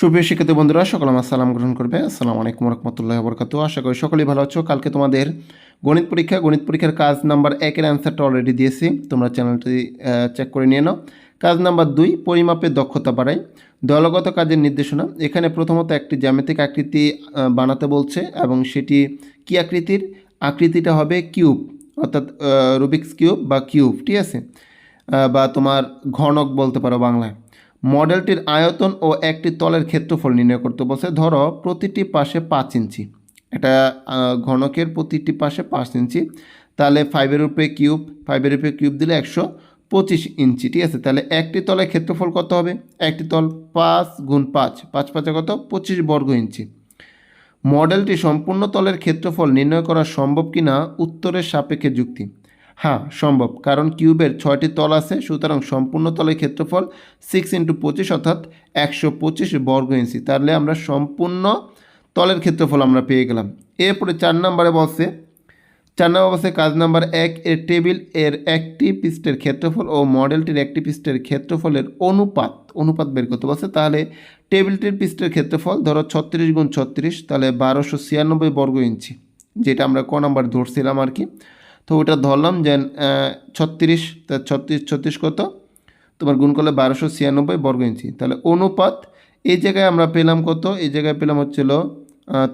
সুপ্রিয় শিক্ষার্থী বন্ধুরা, সকল আমার সালাম গ্রহণ করবে। আসসালামু আলাইকুম রহমতুল্লাহ বরকাত আশা করি সকলেই ভালো আছো। কালকে তোমাদের গণিত পরীক্ষা, গণিত পরীক্ষার কাজ নাম্বার একের অ্যান্সারটা অলরেডি দিয়েছি। তোমরা চ্যানেলটি চেক করে নিয়ে নাও। কাজ নাম্বার দুই, পরিমাপের দক্ষতা বাড়াই। দলগত কাজের নির্দেশনা। এখানে প্রথমত একটি জ্যামিতিক আকৃতি বানাতে বলছে এবং সেটি কি আকৃতির? আকৃতিটা হবে কিউব, অর্থাৎ রুবিক্স কিউব বা কিউব, ঠিক আছে? বা তোমার ঘনক বলতে পারো বাংলায়। মডেলটির আয়তন ও একটি তলের ক্ষেত্রফল নির্ণয় করতে বলছে, ধরো প্রতিটি পাশে পাঁচ ইঞ্চি। এটা ঘনকের প্রতিটি পাশে পাঁচ ইঞ্চি। তাহলে ফাইভের উপরে কিউব ফাইভের উপরে কিউব দিলে একশো পঁচিশ ইঞ্চি, ঠিক আছে? তাহলে একটি তলের ক্ষেত্রফল কত হবে? একটি তল পাঁচ গুণ পাঁচ পাঁচ পাঁচে কত? পঁচিশ বর্গ ইঞ্চি। মডেলটি সম্পূর্ণ তলের ক্ষেত্রফল নির্ণয় করা সম্ভব কিনা? উত্তরের সাপেক্ষে যুক্তি। হ্যাঁ সম্ভব। কারণ কিউবের ছয়টি তল আছে, সুতরাং সম্পূর্ণ তলের ক্ষেত্রফল সিক্স ইন্টু পঁচিশ অর্থাৎ একশো পঁচিশ বর্গ ইঞ্চি। তাহলে আমরা সম্পূর্ণ তলের ক্ষেত্রফল আমরা পেয়ে গেলাম। এরপরে চার নম্বরে বসে চার নম্বর বসে কাজ নাম্বার এক, এর টেবিল, এর একটি পৃষ্ঠের ক্ষেত্রফল ও মডেলটির একটি পৃষ্ঠের ক্ষেত্রফলের অনুপাত অনুপাত বের করতে বসে তাহলে টেবিলটির পৃষ্ঠের ক্ষেত্রফল ধরো ছত্রিশ গুণ ছত্রিশ, তাহলে বারোশো ছিয়ানব্বই বর্গ ইঞ্চি, যেটা আমরা ক নাম্বার ধরছিলাম আর কি। তো ওটা ধরলাম যে ছত্রিশ, তা ছত্রিশ ছত্রিশ কত? তোমার গুণ করলে বারোশো ছিয়ানব্বই বর্গ ইঞ্চি। তাহলে অনুপাত, এই জায়গায় আমরা পেলাম কত? এই জায়গায় পেলাম হচ্ছিল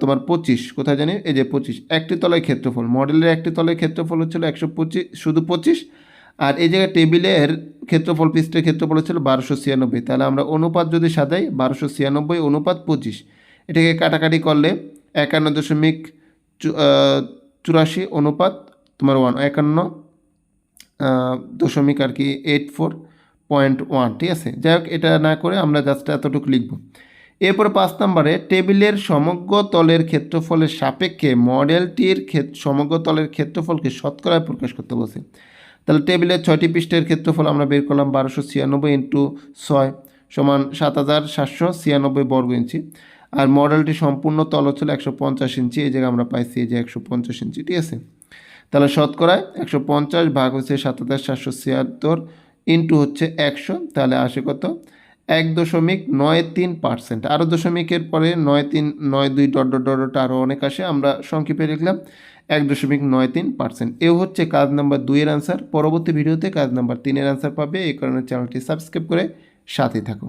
তোমার পঁচিশ। কোথায় জানি? এই যে পঁচিশ। একটি তলায় ক্ষেত্রফল। মডেলের একটি তলায় ক্ষেত্রফল হচ্ছিল একশো পঁচিশ, শুধু পঁচিশ। আর এই জায়গায় টেবিলের ক্ষেত্রফল, পৃষ্ঠের ক্ষেত্রফল হচ্ছিল বারোশো ছিয়ানব্বই। তাহলে আমরা অনুপাত যদি সাজাই, বারোশো ছিয়ানব্বই অনুপাত পঁচিশ। এটাকে কাটাকাটি করলে একান্ন দশমিক চুরাশি অনুপাত তোমার ওয়ান একান্ন দশমিক আর কি এইট ফোর পয়েন্ট ওয়ান ঠিক আছে? যাই হোক, এটা না করে আমরা জাস্ট এতটুকু লিখব। এরপরে পাঁচ নম্বরে, টেবিলের সমগ্র তলের ক্ষেত্রফলের সাপেক্ষে মডেলটির সমগ্র তলের ক্ষেত্রফলকে শতকরায় প্রকাশ করতে বলছে। তাহলে টেবিলের ছয়টি পৃষ্ঠের ক্ষেত্রফল আমরা বের করলাম বারোশো ছিয়ানব্বই ইন্টু ছয় সমান সাত হাজার সাতশো ছিয়ানব্বই বর্গ ইঞ্চি। আর মডেলটি সম্পূর্ণ তল হচ্ছিল একশো পঞ্চাশ ইঞ্চি, এই জায়গায় আমরা পাইছি এই যে একশো পঞ্চাশ ইঞ্চি, ঠিক আছে? তাহলে শতকরায় একশো পঞ্চাশ ভাগ হচ্ছে সাত হাজার সাতশো ছিয়াত্তর ইন্টু হচ্ছে একশো, তাহলে আসে কত? এক দশমিক নয় তিন পার্সেন্ট আরও দশমিকের পরে নয় তিন, নয় দুই ডট ডট ডট আরও অনেক আসে, আমরা সংক্ষেপে লিখলাম, এক দশমিক নয় তিন পার্সেন্ট এ হচ্ছে কাজ নাম্বার দুইয়ের অ্যান্সার পরবর্তী ভিডিওতে কাজ নাম্বার তিনের অ্যান্সার পাবে, এই কারণে চ্যানেলটি সাবস্ক্রাইব করে সাথে থাকো